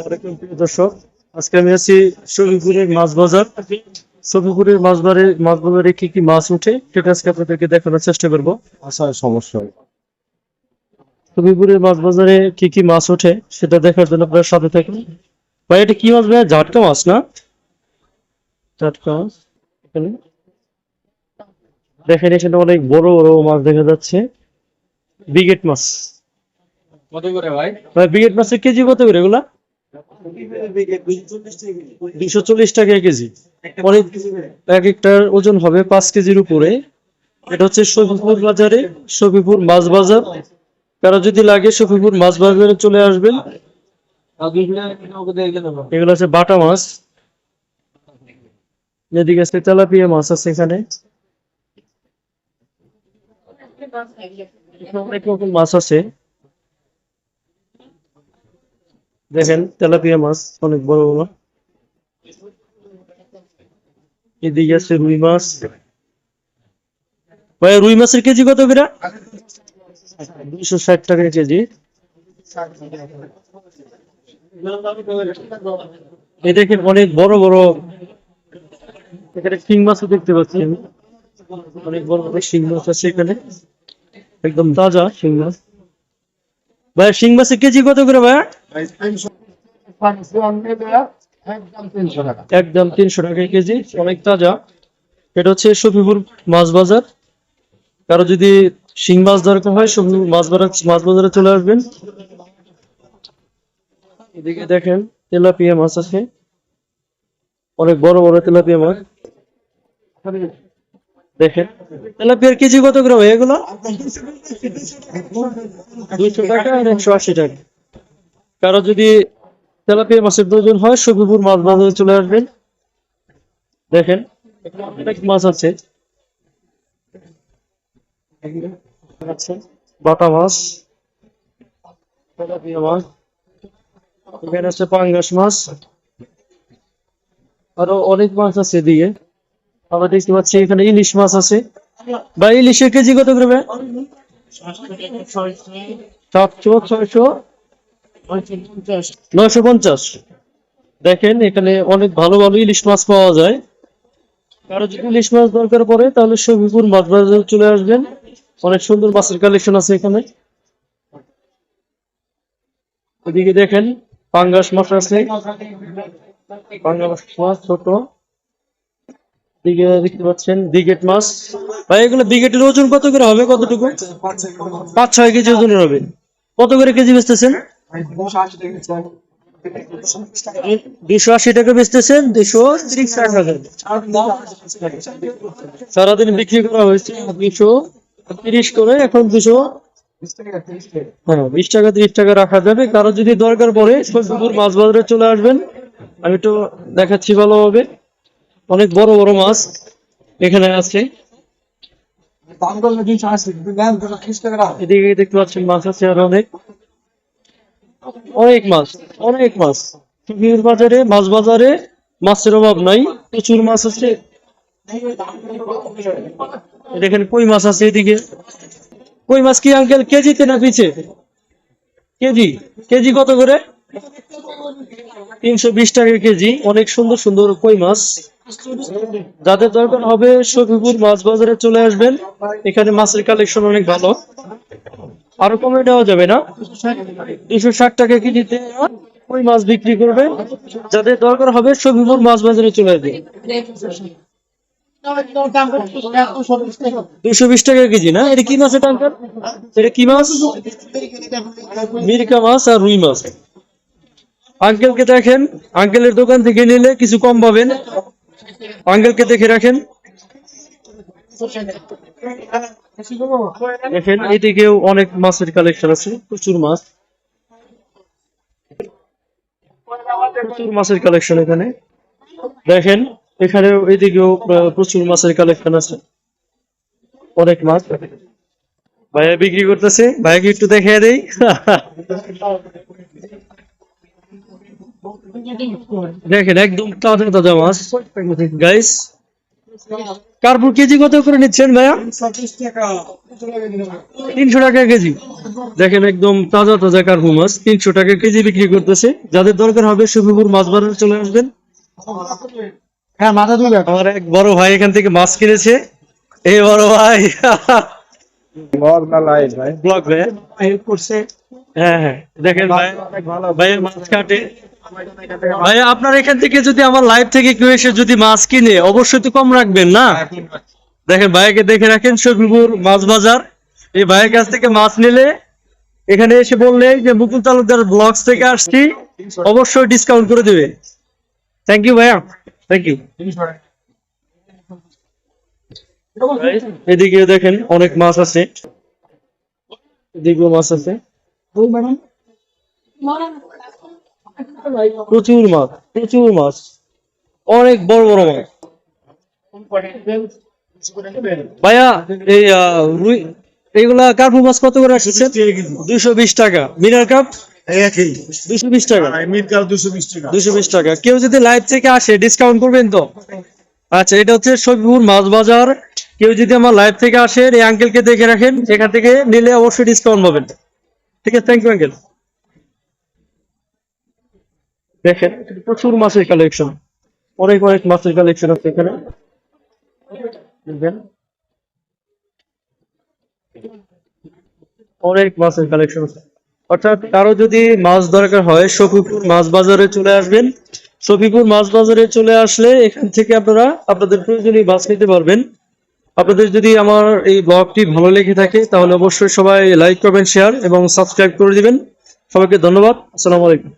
ওয়ালাইকুম প্রিয় দর্শক। আজকে আমি আছি মাছ বাজার মাছ বাজারে মাছ বাজারে কি কি মাছ উঠে সেটা আজকে আপনাদেরকে দেখানোর চেষ্টা করব। আসার সমস্যা শফিপুরের মাছ বাজারে কি কি মাছ ওঠে সেটা দেখার জন্য আপনার সাথে থাকুন। ভাই এটা কি মাছ ভাই ঝাটকা মাছ না? ঝাটকা মাছ এখানে। দেখেন এখানে অনেক বড় বড় মাছ দেখা যাচ্ছে। বিগেট মাছ। কত করে ভাই? ভাই বিগেট মাছের কেজি কত করে এগুলা? দুইশো চল্লিশ টাকা কেজি। অনেক এক একটার ওজন হবে পাঁচ কেজির উপরে। এটা হচ্ছে শফিপুর বাজারে শফিপুর মাছ বাজার। কারও যদি লাগে শফিপুর মাছ বাজারে চলে আসবেন। এগুলো আছে বাটা মাছ। এদিকে আছে তেলাপিয়া মাছ আছে এখানে। এখানে অনেক রকম মাছ আছে। দেখেন তেলাপিয়া মাছ, অনেক বড় বড় এদিকে আছে রুই মাছ। ভাই, রুই মাছের কেজি কত করে? দুইশো ষাট টাকা কেজি। এই দেখেন অনেক বড় বড় এখানে শিং মাছও দেখতে পাচ্ছি আমি। অনেক বড় বড় শিং মাছ আছে এখানে। একদম তাজা শিং মাছ। ভাই, শিং মাছের কেজি কত করে ভাই? একদম তিনশো টাকা কেজি, অনেক তাজা। এটা হচ্ছে শফিপুর মাছ বাজার। কারও যদি শিং মাছ দরকার হয়, শফিপুর মাছ বাজার, মাছ বাজারে চলে আসবেন। এদিকে দেখেন, তেলাপিয়া মাছ আছে। অনেক বড় বড় তেলাপিয়া মাছ। দেখেন, তেলাপিয়ার কেজি কত গ্রাম? এগুলো? দুইশো টাকা আর একশো আশি টাকা। কারও যদি তেলাপিয়া মাছের প্রয়োজন হয় শফিপুর মাছ বাজারে চলে আসবেন। দেখেন মাছ আছে। বাটা মাছ, তেলাপিয়া মাছ, এখানে আছে পাঙ্গাস মাছ, আরও অনেক মাছ আছে এদিকে। আমরা দেখতে পাচ্ছি এখানে ইলিশ মাছ আছে। বা ইলিশের কেজি কত করে সাতশো, ছয়শো। নয়শো পঞ্চাশ। দেখেন, এখানে অনেক ভালো ভালো ইলিশ মাছ পাওয়া যায়। কারও যদি ইলিশ মাছ দরকার পড়ে, তাহলে শফিপুর মাছ বাজারে চলে আসবেন। অনেক সুন্দর মাছের কালেকশন আছে এখানে। এদিকে দেখেন, পাঙ্গাস মাছ আছে। পাঙ্গাস মাছ ছোট। দিকে দেখতে পাচ্ছেন বিগেট মাছ। ভাই, এগুলো বিগেটের ওজন কত করে হবে? কতটুকু? পাঁচ ছয় কেজি ওজনের হবে। কত করে কেজি বেচতেছেন? দুশো আশি টাকা বেচতেছেন? দুশো ত্রিশ টাকা। সারাদিন বিক্রি করা হয়েছে দুশো তিরিশ করে এখন দুশো হ্যাঁ বিশ টাকা ত্রিশ টাকা রাখা যাবে। কারও যদি দরকার পড়ে সবজিপুর মাছ বাজারে চলে আসবেন। আমি একটু দেখাচ্ছি ভালোভাবে। অনেক বড় বড় মাছ এখানে আছে। এদিকে দেখতে পাচ্ছেন মাছ আছে আর অনেক। অনেক মাছ অনেক মাছ। টুকির বাজারে, মাছ বাজারে মাছের অভাব নাই, প্রচুর মাছ আছে। দেখেন কই মাছ আছে এদিকে? কই মাছ কি আঙ্কেল কেজিতে না পিছে? কেজি কেজি কত করে? তিনশো বিশ টাকা কেজি, অনেক সুন্দর সুন্দর কই মাছ। যাদের দরকার হবে শফিপুর মাছ বাজারে চলে আসবেন। এখানে মাছের কালেকশন অনেক ভালো। আরও কমে দেওয়া যাবে না? দুশো ষাট টাকা কেজিতে ওই মাছ বিক্রি করবে? যাদের দরকার হবে শফিপুর মাছ বাজারে চলে আসবে। দুশো বিশ টাকা কেজি না? এটা কি মাছের টাঙ্কার এটা কি মাছ? মিরকা মাছ আর রুই মাছ। আঙ্কেলকে দেখেন। আঙ্কেলের দোকান থেকে নিলে কিছু কম পাবেন। আঙ্কেলকে দেখে রাখেন। দেখেন, এদিকেও অনেক মাছের কালেকশন আছে, প্রচুর মাছ। প্রচুর মাছের কালেকশন এখানে। দেখেন, এখানেও এদিকেও প্রচুর মাছের কালেকশন আছে। অনেক মাছ। ভাইয়া বিক্রি করতেছে। ভাইয়াকে একটু দেখে দেই। দেখেন একদম তাজা তাজা মাছ। গাইস কার্পুর কেজি কত করে নিচ্ছেন ভাইয়া? তিনশো টাকা কেজি। দেখেন একদম তাজা তাজা কার্পু মাছ। তিনশো টাকা কেজি বিক্রি করতেছে। যাদের দরকার হবে শফিপুর মাছ বাজারে চলে আসবেন। হ্যাঁ মাথা দুবে আমার এক বড় ভাই এখান থেকে মাছ কিনেছে। এই বড় ভাই। ভাই। ব্লগ ভাই। করছে। হ্যাঁ হ্যাঁ। দেখেন ভাই ভাইয়ের মাছ কাটে। ভাই আপনার এখান থেকে যদি আমার লাইভ থেকে কেউ এসে যদি মাছ কিনে, অবশ্যই তো কম রাখবেন না? দেখেন ভাইকে দেখে রাখেন শফিপুর মাছ বাজার। এই ভাইয়ের কাছ থেকে মাছ নিলে এখানে এসে বললে যে মুকুল তালুকদার ব্লগস থেকে আসছি, অবশ্যই ডিসকাউন্ট করে দেবে। থ্যাংক ইউ ভাইয়া। থ্যাংক ইউ এদিকে দেখেন, অনেক মাছ আছে। এদিকেও মাছ আছে। প্রচুর মাছ প্রচুর মাছ। অনেক বড় বড় মাছ। ভাইয়া এই রুই এইগুলা কার্পু মাছ কত করে আসছে? দুইশো বিশ টাকা। মিনার কাপ? দুইশো বিশ টাকা। মিট কাল দুশো বিশ টাকা। দুইশো বিশ টাকা। কেউ যদি লাইভ থেকে আসে ডিসকাউন্ট করবেন তো? আচ্ছা এটা হচ্ছে শফিপুর মাছ বাজার। কেউ যদি আমার লাইভ থেকে আসে এই আঙ্কেলকে দেখে রাখেন এখান থেকে নিলে অবশ্যই ডিসকাউন্ট পাবেন। ঠিক আছে থ্যাংক ইউ আঙ্কেল দেখেন প্রচুর মাছের কালেকশন অনেক অনেক মাছের কালেকশন আছে এখানে। দেখবেন। অনেক মাছের কালেকশন আছে। অর্থাৎ কারও যদি মাছ দরকার হয় শফিপুর মাছ বাজারে চলে আসবেন। শফিপুর মাছ বাজারে চলে আসলে এখান থেকে আপনারা আপনাদের প্রয়োজনীয় মাছ নিতে পারবেন। আপনাদের যদি আমার এই ব্লগটি ভালো লেগে থাকে, তাহলে অবশ্যই সবাই লাইক করবেন শেয়ার এবং সাবস্ক্রাইব করে দিবেন। সবাইকে ধন্যবাদ। আসসালামু আলাইকুম।